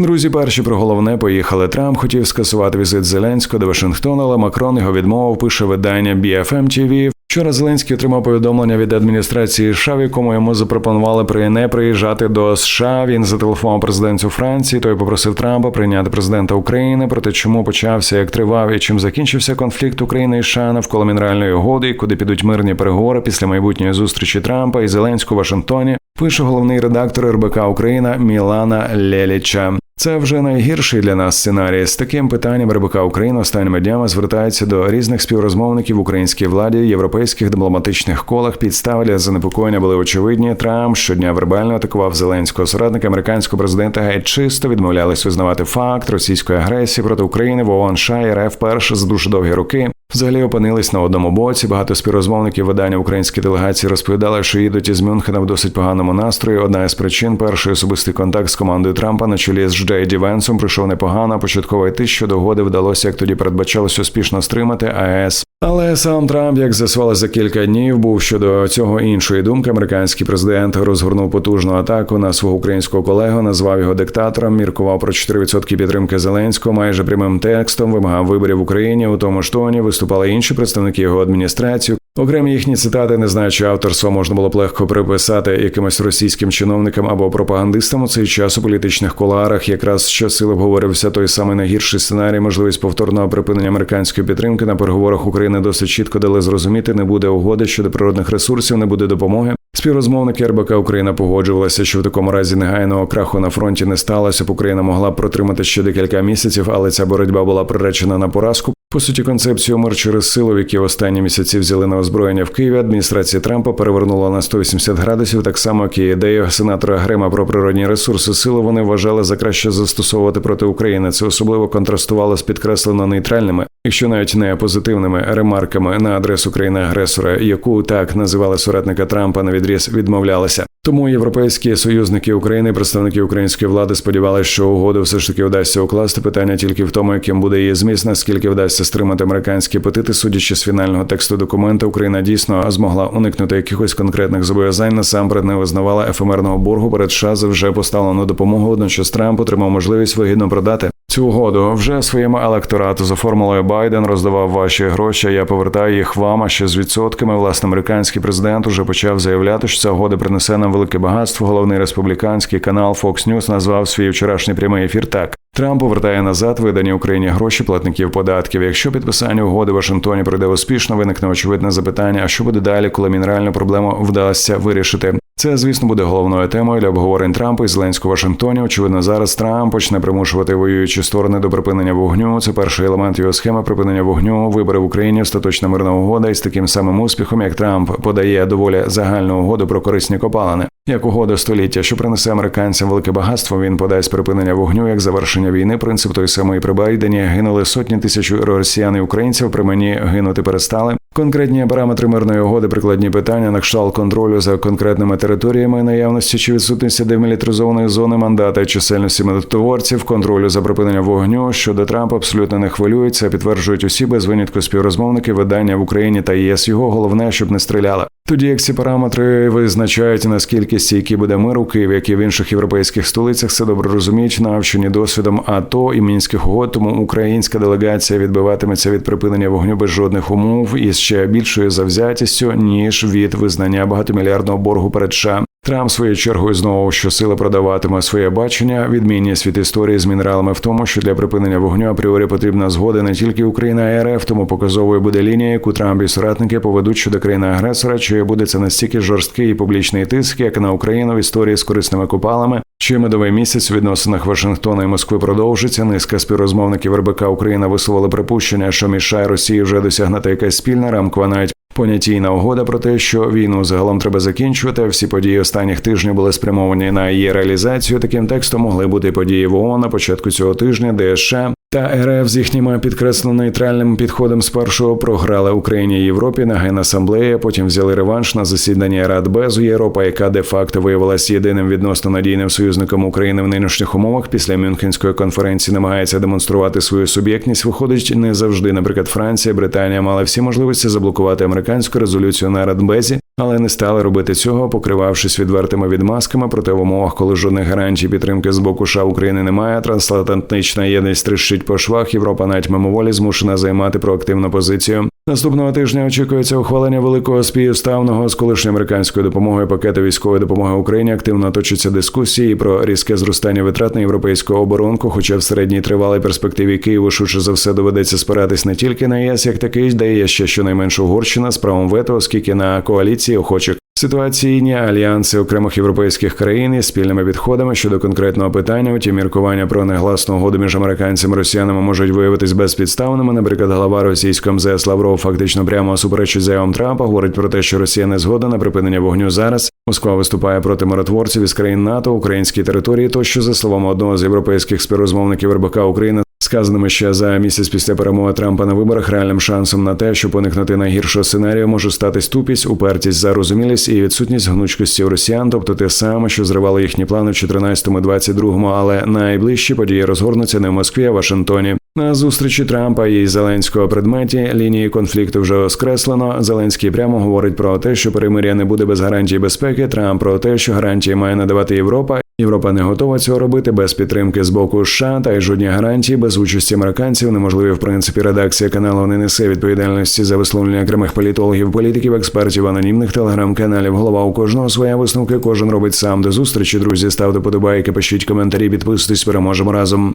Друзі, перші про головне поїхали. Трамп хотів скасувати візит Зеленського до Вашингтона, але Макрон його відмовив. Пише видання BFM TV. Вчора Зеленський отримав повідомлення від адміністрації США, в якому йому запропонували при не приїжджати до США. Він зателефонував президенту Франції. Той попросив Трампа прийняти президента України. Проте чому почався, як тривав і чим закінчився конфлікт України і США навколо мінеральної угоди, куди підуть мирні переговори після майбутньої зустрічі Трампа і Зеленського в Вашингтоні. Пише головний редактор РБК Україна Мілана Леліча. Це вже найгірший для нас сценарій. З таким питанням РБК України останніми днями звертається до різних співрозмовників в українській владі, європейських дипломатичних колах. Підстави для занепокоєння були очевидні. Трамп щодня вербально атакував зеленського соратника американського президента. Геть чисто відмовлялись визнавати факт російської агресії проти України в ООН США і РФ перш за дуже довгі роки. Взагалі опинились на одному боці. Багато співрозмовників видання української делегації розповідали, що їдуть із Мюнхена в досить поганому настрої. Одна із причин перший особистий контакт з командою Трампа на чолі з Джей Ді Венсом прийшов непогано. Початково йти щодо угоди вдалося, як тоді передбачалось, успішно стримати АЕС. Але сам Трамп, як з'ясували за кілька днів, був щодо цього іншої думки. Американський президент розгорнув потужну атаку на свого українського колегу, назвав його диктатором, міркував про 4% підтримки Зеленського. Майже прямим текстом вимагав виборів в Україні. У тому ж тоні виступали інші представники його адміністрації. Окремі їхні цитати, не знаю, чи авторство можна було б легко приписати якимось російським чиновникам або пропагандистам у цей час у політичних куларах. Якраз щосили обговорювався той самий найгірший сценарій, можливість повторного припинення американської підтримки на переговорах України досить чітко дали зрозуміти, не буде угоди щодо природних ресурсів, не буде допомоги. Співрозмовники РБК Україна погоджувалися, що в такому разі негайного краху на фронті не сталося. б Україна могла б протримати ще декілька місяців, але ця боротьба була приречена на поразку. По суті, концепцію мир через силу, в які останні місяці взяли на озброєння в Києві, адміністрація Трампа перевернула на 180 градусів, так само як і ідею сенатора Грема про природні ресурси сили. Вони вважали за краще застосовувати проти України. Це особливо контрастувало з підкреслено нейтральними, якщо навіть не позитивними ремарками на адресу країни-агресора, яку так називали соратника Трампа на відріз відмовлялися. Тому європейські союзники України, представники української влади, сподівалися, що угоду все ж таки вдасться укласти. Питання тільки в тому, яким буде її зміст, наскільки вдасться стримати американські апетити. Судячи з фінального тексту документа, Україна дійсно змогла уникнути якихось конкретних зобов'язань. Насамперед не визнавала ефемерного боргу перед США за вже поставлену допомогу. Водночас Трамп отримав можливість вигідно продати Цю угоду вже своєму електорату за формулою Байден роздавав ваші гроші. Я повертаю їх вам. А ще з відсотками власне американський президент уже почав заявляти, що ця угода принесе нам велике багатство. Головний республіканський канал Fox News назвав свій вчорашній прямий ефір так. Трамп повертає назад видані Україні гроші платників податків. Якщо підписання угоди в Вашингтоні пройде успішно, виникне очевидне запитання: а що буде далі, коли мінеральну проблему вдасться вирішити? Це, звісно, буде головною темою для обговорень Трампа і Зеленського Вашингтоні. Очевидно, зараз Трамп почне примушувати воюючі сторони до припинення вогню. Це перший елемент його схеми припинення вогню. Вибори в Україні остаточна мирна угода із таким самим успіхом, як Трамп подає доволі загальну угоду про корисні копалини. Як угода століття, що принесе американцям велике багатство, він подасть припинення вогню як завершення війни. Принцип той самий при Байдені гинули сотні тисяч росіян і українців. При мені гинути перестали. Конкретні параметри мирної угоди, прикладні питання на кшталт контролю за конкретними територіями, наявності чи відсутності демілітаризованої зони мандата, чисельності медотворців, контролю за припинення вогню щодо Трампа абсолютно не хвилюється. Підтверджують усі без винятку співрозмовники видання в Україні та ЄС. Його головне, щоб не стріляли. Тоді як ці параметри визначають наскільки стійкий буде мир у Києві, як і в інших європейських столицях, це добре розуміють, навчені досвідом АТО і мінських угод. Тому українська делегація відбиватиметься від припинення вогню без жодних умов із ще більшою завзятістю ніж від визнання багатомільярдного боргу перед США. Трамп своєю чергою знову щосили продаватиме своє бачення. Відмінність від історії з мінералами в тому, що для припинення вогню апріорі потрібна згода не тільки Україна а РФ, тому показовою буде лінія, яку Трамп і соратники поведуть щодо країни агресора, чи буде це настільки жорсткий і публічний тиск, як на Україну в історії з корисними купалами. Чи медовий місяць у відносинах Вашингтона і Москви продовжиться. Низка співрозмовників РБК Україна висловили припущення, що мішає Росії вже досягнути якась спільна рамкова навіть Понятійна угода про те, що війну загалом треба закінчувати. Всі події останніх тижнів були спрямовані на її реалізацію. Таким текстом могли бути події в ООН на початку цього тижня, де США та РФ з їхнім підкреслено нейтральним підходом спершу програли Україні і Європі на генасамблеї, потім взяли реванш на засіданні Радбезу Європа, яка де факто виявилася єдиним відносно надійним союзником України в нинішніх умовах. Після Мюнхенської конференції намагається демонструвати свою суб'єктність. Виходить не завжди. Наприклад, Франція, Британія мали всі можливості заблокувати американську резолюцію на Радбезі. але не стали робити цього, покривавшись відвертими відмазками. Проте в умовах, коли жодних гарантій підтримки з боку США України немає, трансатлантична єдність тріщить по швах. Європа навіть мимоволі змушена займати проактивну позицію. Наступного тижня очікується ухвалення великого співставного з колишньою американською допомогою пакету військової допомоги Україні. Активно точаться дискусії про різке зростання витрат на європейську оборонку. Хоча в середній тривалій перспективі Києву швидше за все доведеться спиратись не тільки на ЄС, як такий, де є ще щонайменше Угорщина з правом вето, оскільки на коаліції охочих. Ситуаційні альянси окремих європейських країн із спільними підходами щодо конкретного питання, утім міркування про негласну угоду між американцями і росіянами можуть виявитись безпідставними. Наприклад, глава російського МЗС Лавров фактично прямо суперечить заявам Трампа. Говорить про те, що Росія не згодна на припинення вогню зараз. Москва виступає проти миротворців із країн НАТО, українській території. Тощо за словами одного з європейських співрозмовників РБК України. Сказаними ще за місяць після перемоги Трампа на виборах реальним шансом на те, щоб уникнути найгіршого сценарію, може стати ступість, упертість, зарозумілість і відсутність гнучкості у росіян, тобто те саме, що зривало їхні плани в 14-22, але найближчі події розгорнуться не в Москві, а в Вашингтоні. На зустрічі Трампа і Зеленського предметі лінії конфлікту вже скреслено. Зеленський прямо говорить про те, що перемир'я не буде без гарантій безпеки. Трамп про те, що гарантії має надавати Європа. Європа не готова цього робити без підтримки з боку США, та й жодні гарантії без участі американців неможливі. В принципі, редакція каналу не несе відповідальності за висловлення окремих політологів, політиків, експертів, анонімних телеграм-каналів. Голова у кожного своя висновки. Кожен робить сам до зустрічі. Друзі, ставте подобайки, пишіть коментарі, підписуйтесь. Переможемо разом.